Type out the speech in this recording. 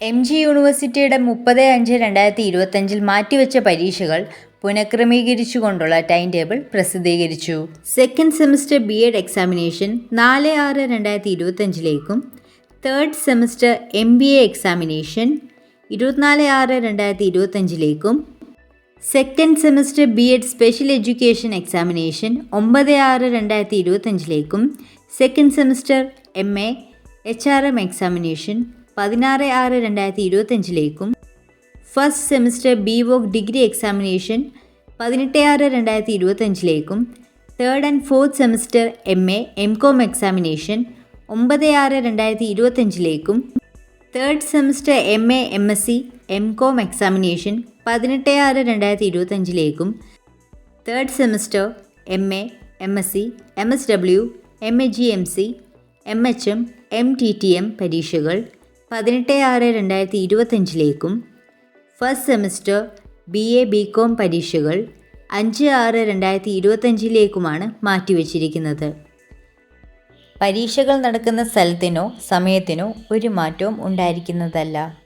M G യൂണിവേഴ്സിറ്റിയുടെ മുപ്പത് അഞ്ച് രണ്ടായിരത്തി ഇരുപത്തഞ്ചിൽ മാറ്റിവെച്ച പരീക്ഷകൾ പുനഃക്രമീകരിച്ചുകൊണ്ടുള്ള ടൈം ടേബിൾ പ്രസിദ്ധീകരിച്ചു. Second semester B Ed examination നാല് ആറ് രണ്ടായിരത്തി ഇരുപത്തഞ്ചിലേക്കും third semester M B A examination ഇരുപത്തിനാല് ആറ് രണ്ടായിരത്തി ഇരുപത്തഞ്ചിലേക്കും second semester B Ed special education examination ഒമ്പത് ആറ് രണ്ടായിരത്തി ഇരുപത്തഞ്ചിലേക്കും second semester M A H R M examination പതിനാറ് ആറ് രണ്ടായിരത്തി ഇരുപത്തഞ്ചിലേക്കും first semester B Voc degree examination പതിനെട്ട് ആറ് രണ്ടായിരത്തി ഇരുപത്തഞ്ചിലേക്കും third and fourth semester M A M Com examination ഒമ്പത് ആറ് രണ്ടായിരത്തി ഇരുപത്തഞ്ചിലേക്കും third semester M A M S C M Com examination പതിനെട്ട് ആറ് രണ്ടായിരത്തി ഇരുപത്തഞ്ചിലേക്കും third semester M A M S C M S W M A J M C M H M M T T M പരീക്ഷകൾ പതിനെട്ട് ആറ് രണ്ടായിരത്തി ഇരുപത്തഞ്ചിലേക്കും first semester B A B Com പരീക്ഷകൾ അഞ്ച് ആറ് രണ്ടായിരത്തി ഇരുപത്തഞ്ചിലേക്കുമാണ് മാറ്റിവെച്ചിരിക്കുന്നത്. പരീക്ഷകൾ നടക്കുന്ന സ്ഥലത്തിനോ സമയത്തിനോ ഒരു മാറ്റവും ഉണ്ടായിരിക്കുന്നതല്ല.